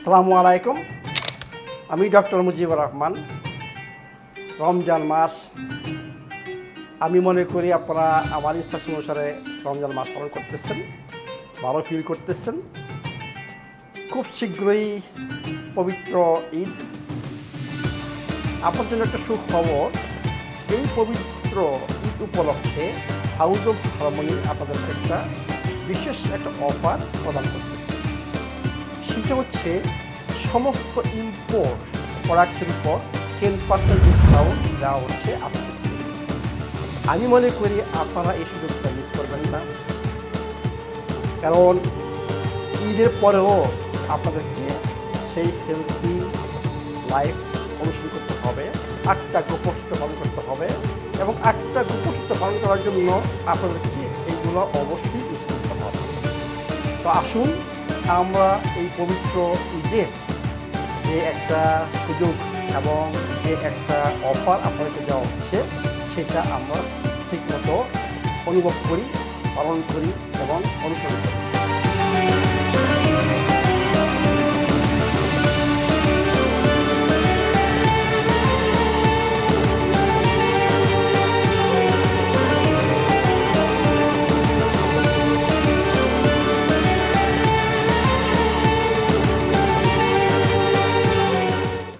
আসসালামু আলাইকুম। আমি ডক্টর মুজিবুর রহমান। রমজান মাস। আমি মনে করি আপনারা আমার ইচ্ছা অনুসারে রমজান মাস পালন করতেছেন, ভালো ফিল করতেছেন। খুব শীঘ্রই পবিত্র ঈদ। আপনার জন্য একটা সুখবর, এই পবিত্র ঈদ উপলক্ষে হাউস অফ হারমোনি আপনাদেরকে একটা বিশেষ একটা অফার প্রদান করতেছে। সেটা হচ্ছে সমস্ত ইম্পোর্ট প্রোডাক্টের উপর টেন পার্সেন্ট ডিসকাউন্ট দেওয়া হচ্ছে আজকে আমি মনে করি আপনারা এই সুযোগটা মিস করবেন না। কারণ ঈদের পরেও আপনাদেরকে সেই হেলথি লাইফ অনুসরণ করতে হবে। আটটা গোপস্থ পালন করতে হবে এবং আটটা গোপস্থ পালন করার জন্য আপনাদেরকে এইগুলো অবশ্যই ইউজ করতে হবে। তো আসুন আমরা এই পবিত্র ঈদে যে একটা সুযোগ এবং যে একটা অফার আপনাদেরকে দেওয়া হচ্ছে, সেটা আমরা ঠিকমতো অনুভব করি, পালন করি এবং অনুসরণ করি।